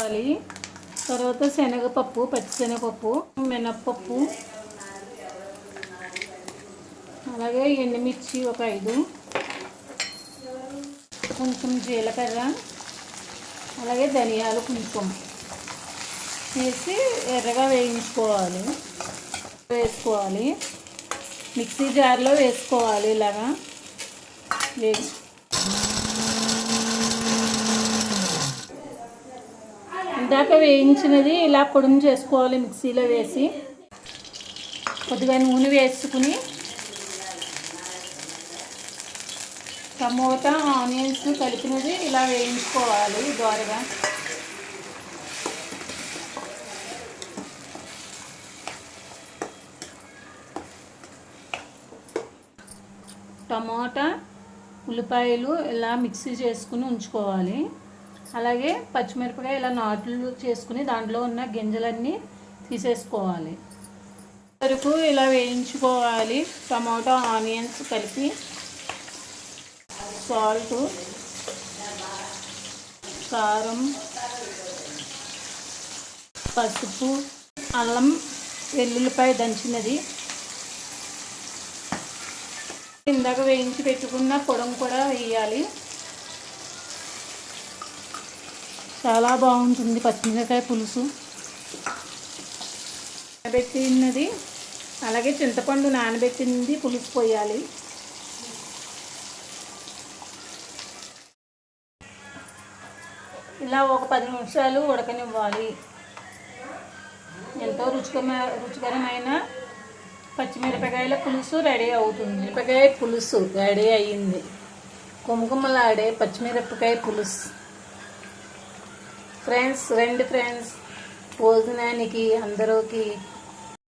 కావాలి. తర్వాత శనగపప్పు పచ్చిశనగపప్పు మినప్పప్పు. అలాగే ఎండుమిర్చి ఒక ఐదు. కొంచెం జీలకర్ర. అలాగే ధనియాలు కొంచెం. వేసి ఎర్రగా వేయించుకోవాలి. వేసుకోవాలి. మిక్సీ జార్లో వేసుకోవాలి ఇలాగా. వేసి ఇందాక వేయించినది ఇలా పొడుము చేసుకోవాలి మిక్సీలో వేసి. కొద్దిగా నూనె వేసుకుని టమోటా ఆనియన్స్ కలిపినది ఇలా వేయించుకోవాలి దోరగా టమోటా ఉల్లిపాయలు ఇలా మిక్సీ చేసుకుని ఉంచుకోవాలి. అలాగే పచ్చిమిరపకాయ ఇలా నాట్లు చేసుకుని దాంట్లో ఉన్న గింజలన్నీ తీసేసుకోవాలి. వరకు ఇలా వేయించుకోవాలి. టమాటో ఆనియన్స్ కలిపి సాల్ట్ కారం పసుపు అల్లం వెల్లుల్లిపాయ దంచినది. ఇందాక వేయించి పెట్టుకున్న పొడం కూడా వేయాలి. చాలా బాగుంటుంది పచ్చిమిరకాయ పులుసు. నానబెట్టినది అలాగే చింతపండు నానబెట్టింది పులుసు పోయాలి. ఇలా ఒక పది నిమిషాలు ఉడకనివ్వాలి. ఎంతో రుచికరమైన రుచికరమైన పచ్చిమిరపకాయల పులుసు రెడీ అవుతుంది. మిరపకాయ పులుసు రెడీ అయ్యింది. కుమకుమలాడే పచ్చిమిరపకాయ పులుసు. ఫ్రెండ్స్ రెండు ఫ్రెండ్స్ భోజనానికి అందరికి